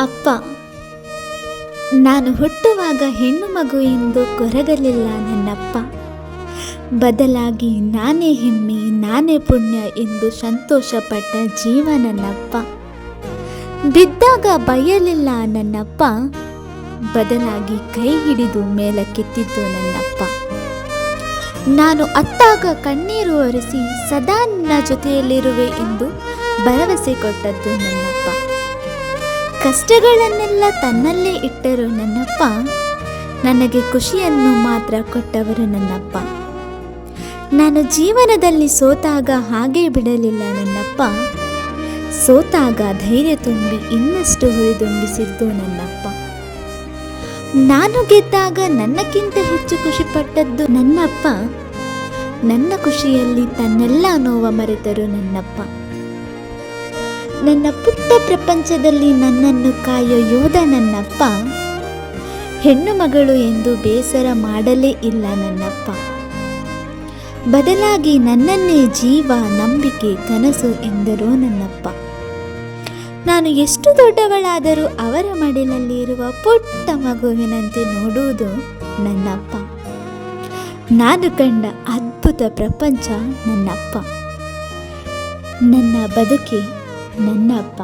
ಅಪ್ಪ, ನಾನು ಹುಟ್ಟುವಾಗ ಹೆಣ್ಣು ಮಗು ಎಂದು ಕೊರಗಲಿಲ್ಲ ನನ್ನಪ್ಪ. ಬದಲಾಗಿ ನಾನೇ ಹೆಮ್ಮೆ, ನಾನೇ ಪುಣ್ಯ ಎಂದು ಸಂತೋಷಪಟ್ಟ ಜೀವ ನನ್ನಪ್ಪ. ಬಿದ್ದಾಗ ಬಯಲಿಲ್ಲ ನನ್ನಪ್ಪ. ಬದಲಾಗಿ ಕೈ ಹಿಡಿದು ಮೇಲಕ್ಕೆತ್ತಿದ್ದು ನನ್ನಪ್ಪ. ನಾನು ಅತ್ತಾಗ ಕಣ್ಣೀರು ಒರೆಸಿ ಸದಾ ನನ್ನ ಜೊತೆಯಲ್ಲಿರುವೆ ಎಂದು ಭರವಸೆ ಕೊಟ್ಟದ್ದು ನನ್ನಪ್ಪ. ಕಷ್ಟಗಳನ್ನೆಲ್ಲ ತನ್ನಲ್ಲೇ ಇಟ್ಟರು ನನ್ನಪ್ಪ. ನನಗೆ ಖುಷಿಯನ್ನು ಮಾತ್ರ ಕೊಟ್ಟವರು ನನ್ನಪ್ಪ. ನಾನು ಜೀವನದಲ್ಲಿ ಸೋತಾಗ ಹಾಗೆ ಬಿಡಲಿಲ್ಲ ನನ್ನಪ್ಪ. ಸೋತಾಗ ಧೈರ್ಯ ತುಂಬಿ ಇನ್ನಷ್ಟು ಹುರಿದುಂಬಿಸಿದ್ದು ನನ್ನಪ್ಪ. ನಾನು ಗೆದ್ದಾಗ ನನ್ನಕ್ಕಿಂತ ಹೆಚ್ಚು ಖುಷಿಪಟ್ಟದ್ದು ನನ್ನಪ್ಪ. ನನ್ನ ಖುಷಿಯಲ್ಲಿ ತನ್ನೆಲ್ಲ ನೋವ ಮರೆತರು ನನ್ನಪ್ಪ. ನನ್ನ ಪುಟ್ಟ ಪ್ರಪಂಚದಲ್ಲಿ ನನ್ನನ್ನು ಕಾಯೋ ಯೋಧ ನನ್ನಪ್ಪ ಹೆಣ್ಣು ಮಗಳು ಎಂದು ಬೇಸರ ಮಾಡಲೇ ಇಲ್ಲ ನನ್ನಪ್ಪ. ಬದಲಾಗಿ ನನ್ನನ್ನೇ ಜೀವ, ನಂಬಿಕೆ, ಕನಸು ಎಂದರು ನನ್ನಪ್ಪ. ನಾನು ಎಷ್ಟು ದೊಡ್ಡವಳಾದರೂ ಅವರ ಮಡಿಲಲ್ಲಿ ಇರುವ ಪುಟ್ಟ ಮಗುವಿನಂತೆ ನೋಡುವುದು ನನ್ನಪ್ಪ. ನಾನು ಕಂಡ ಅದ್ಭುತ ಪ್ರಪಂಚ ನನ್ನಪ್ಪ. ನನ್ನ ಬದುಕೆ ನನ್ನಪ್ಪ